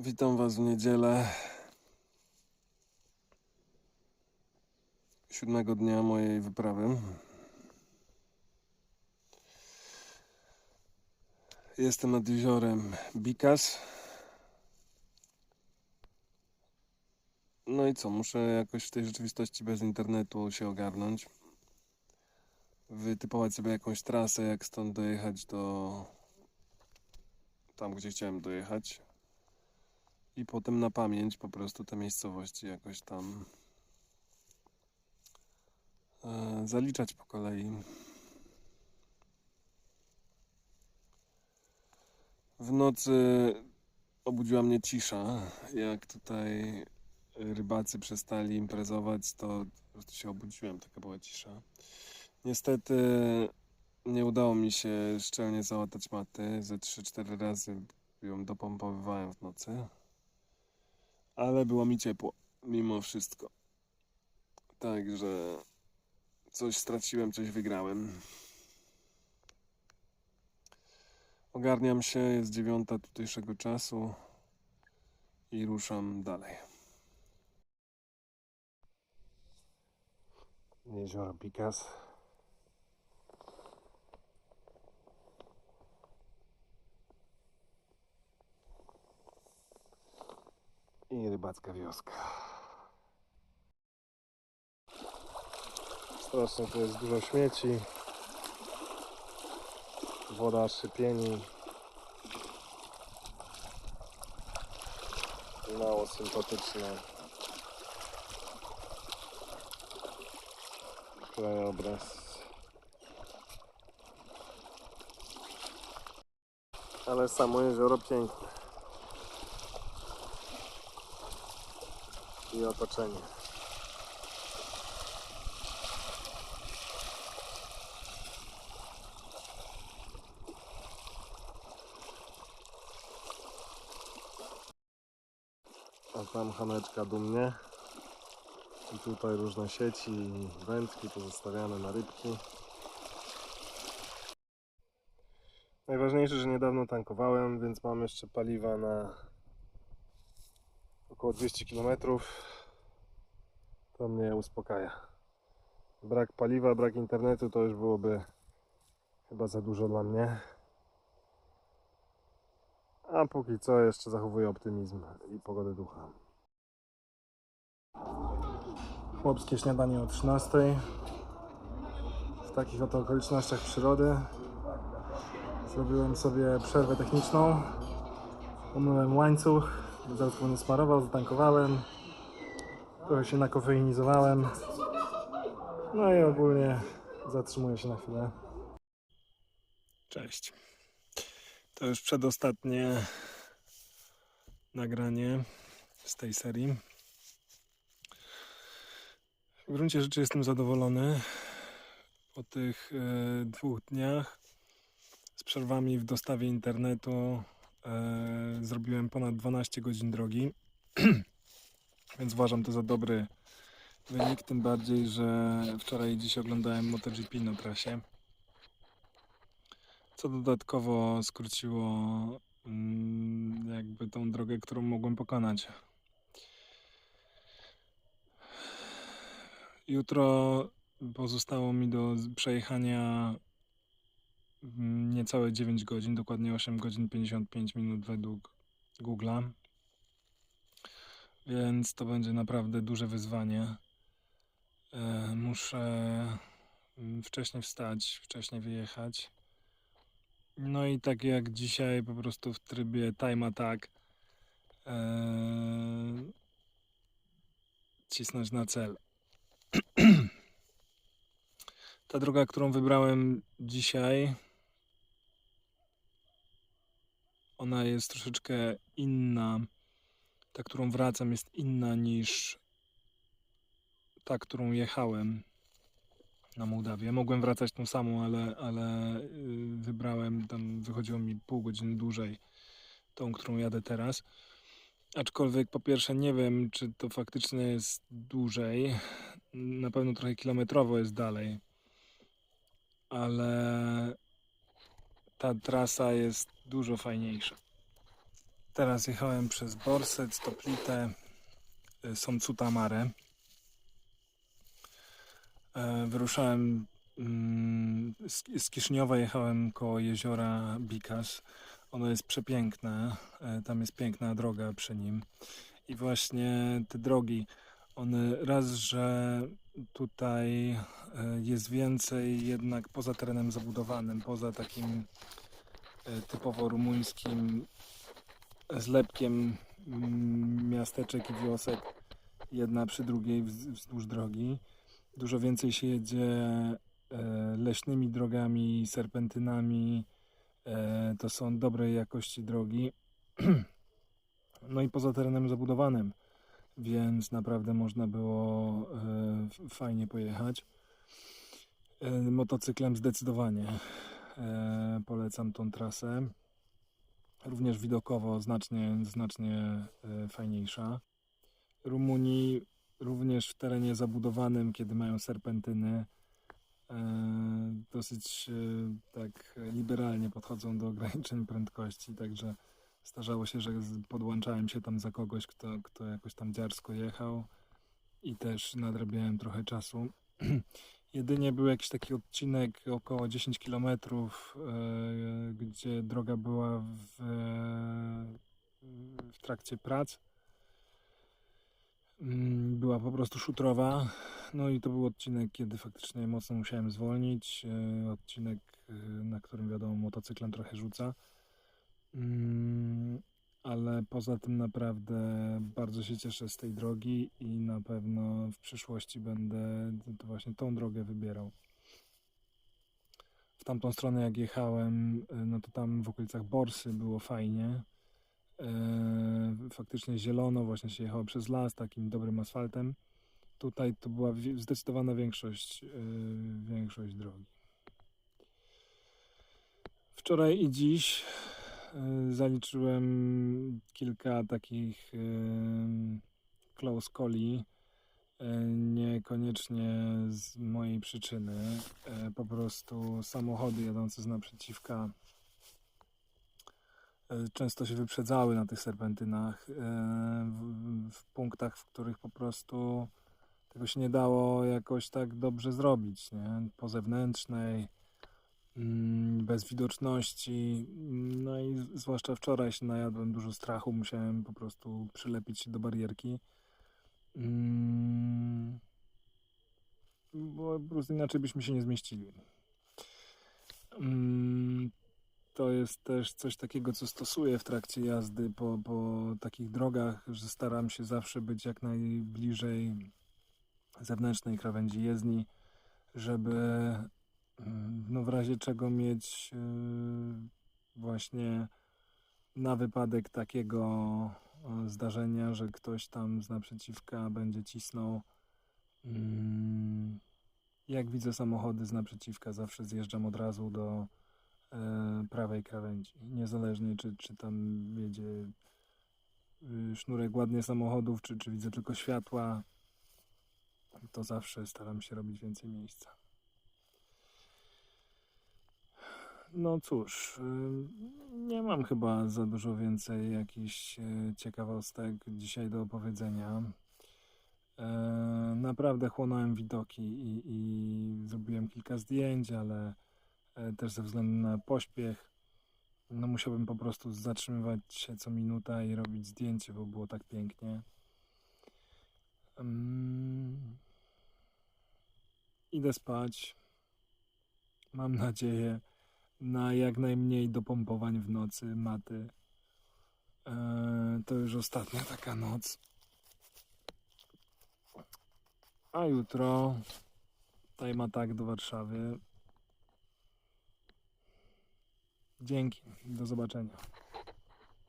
Witam Was w niedzielę. Siódmego dnia mojej wyprawy. Jestem nad jeziorem Bikas. No i co, muszę jakoś w tej rzeczywistości bez internetu się ogarnąć. Wytypować sobie jakąś trasę, jak stąd dojechać do tam, gdzie chciałem dojechać i potem na pamięć po prostu te miejscowości jakoś tam e, zaliczać po kolei. W nocy obudziła mnie cisza. Jak tutaj rybacy przestali imprezować, to po prostu się obudziłem, taka była cisza. Niestety nie udało mi się szczelnie załatać maty. Ze 3-4 razy ją dopompowywałem w nocy ale było mi ciepło mimo wszystko. Także coś straciłem, coś wygrałem. Ogarniam się, jest dziewiąta tutejszego czasu i ruszam dalej. Jezioro Pikas. I rybacka wioska. Strasznie tu jest dużo śmieci. Woda szypieni. Mało sympatyczne. Krajobraz. Ale samo jezioro piękne. I otoczenie. A tam chameczka dumnie. I tutaj różne sieci i wędki pozostawiane na rybki. Najważniejsze, że niedawno tankowałem, więc mam jeszcze paliwa na około 200 km. To mnie uspokaja. Brak paliwa, brak internetu to już byłoby chyba za dużo dla mnie. A póki co jeszcze zachowuję optymizm i pogodę ducha. Chłopskie śniadanie o 13. W takich oto okolicznościach przyrody zrobiłem sobie przerwę techniczną. Umyłem łańcuch, zaraz go nie smarował, zatankowałem. Trochę się nakofeinizowałem. No i ogólnie zatrzymuję się na chwilę. Cześć. To już przedostatnie nagranie z tej serii. W gruncie rzeczy jestem zadowolony po tych e, dwóch dniach z przerwami w dostawie internetu. E, zrobiłem ponad 12 godzin drogi. Więc uważam to za dobry wynik, tym bardziej, że wczoraj i dziś oglądałem MotoGP na trasie. Co dodatkowo skróciło mm, jakby tą drogę, którą mogłem pokonać. Jutro pozostało mi do przejechania niecałe 9 godzin, dokładnie 8 godzin 55 minut według Google'a więc to będzie naprawdę duże wyzwanie. E, Muszę mm, wcześniej wstać, wcześniej wyjechać. No i tak jak dzisiaj, po prostu w trybie time attack e, cisnąć na cel. Ta droga, którą wybrałem dzisiaj, ona jest troszeczkę inna ta, którą wracam, jest inna niż ta, którą jechałem na Mołdawię. Mogłem wracać tą samą, ale, ale yy, wybrałem, tam wychodziło mi pół godziny dłużej tą, którą jadę teraz. Aczkolwiek po pierwsze nie wiem, czy to faktycznie jest dłużej. Na pewno trochę kilometrowo jest dalej. Ale ta trasa jest dużo fajniejsza Teraz jechałem przez Borset, Toplitę, y, Somcuta Mare. E, Wyruszałem mm, z, Kiszyniowa, jechałem koło jeziora Bikas. Ono jest przepiękne, e, tam jest piękna droga przy nim. I właśnie te drogi, one raz, że tutaj e, jest więcej jednak poza terenem zabudowanym, poza takim typowo rumuńskim zlepkiem mm, miasteczek i wiosek, jedna przy drugiej wz- wzdłuż drogi. Dużo więcej się jedzie e, leśnymi drogami, serpentynami. E, To są dobrej jakości drogi. No i poza terenem zabudowanym, więc naprawdę można było e, fajnie pojechać. E, Motocyklem zdecydowanie e, polecam tą trasę. Również widokowo znacznie, znacznie e, fajniejsza. Rumunii również w terenie zabudowanym, kiedy mają serpentyny, e, dosyć e, tak liberalnie podchodzą do ograniczeń prędkości, także zdarzało się, że podłączałem się tam za kogoś, kto, kto jakoś tam dziarsko jechał i też nadrabiałem trochę czasu. Jedynie był jakiś taki odcinek około 10 km, e, gdzie droga była w, w trakcie prac. Mm, Była po prostu szutrowa. No i to był odcinek, kiedy faktycznie mocno musiałem zwolnić. E, Odcinek, e, na którym wiadomo, motocyklem trochę rzuca. Ale poza tym naprawdę bardzo się cieszę z tej drogi i na pewno w przyszłości będę to właśnie tą drogę wybierał. W tamtą stronę jak jechałem, y, no to tam w okolicach Borsy było fajnie. E, Faktycznie zielono, właśnie się jechało przez las takim dobrym asfaltem. Tutaj to była zdecydowana większość, y, większość drogi. Wczoraj i dziś y, zaliczyłem kilka takich y, close calli. y, Niekoniecznie z mojej przyczyny. y, Po prostu samochody jadące z naprzeciwka y, często się wyprzedzały na tych serpentynach y, w, punktach, w których po prostu tego się nie dało jakoś tak dobrze zrobić, nie? Po zewnętrznej, bez widoczności. No i zwłaszcza wczoraj się najadłem dużo strachu, musiałem po prostu przylepić się do barierki. Mm, Bo po prostu inaczej byśmy się nie zmieścili. Mm, To jest też coś takiego, co stosuję w trakcie jazdy po, po takich drogach, że staram się zawsze być jak najbliżej zewnętrznej krawędzi jezdni, żeby mm, no w razie czego mieć yy, właśnie na wypadek takiego zdarzenia, że ktoś tam z naprzeciwka będzie cisnął. Mm, Jak widzę samochody z naprzeciwka, zawsze zjeżdżam od razu do e, prawej krawędzi. Niezależnie czy, czy tam jedzie y, sznurek ładnie samochodów, czy, czy widzę tylko światła, to zawsze staram się robić więcej miejsca. No cóż, y, nie mam chyba za dużo więcej jakichś y, ciekawostek dzisiaj do opowiedzenia. E, Naprawdę chłonąłem widoki i, i zrobiłem kilka zdjęć, ale e, też ze względu na pośpiech, no musiałbym po prostu zatrzymywać się co minuta i robić zdjęcie, bo było tak pięknie. Mm. Idę spać. Mam nadzieję na jak najmniej dopompowań w nocy maty. Eee, to już ostatnia taka noc. A jutro time attack do Warszawy. Dzięki. Do zobaczenia.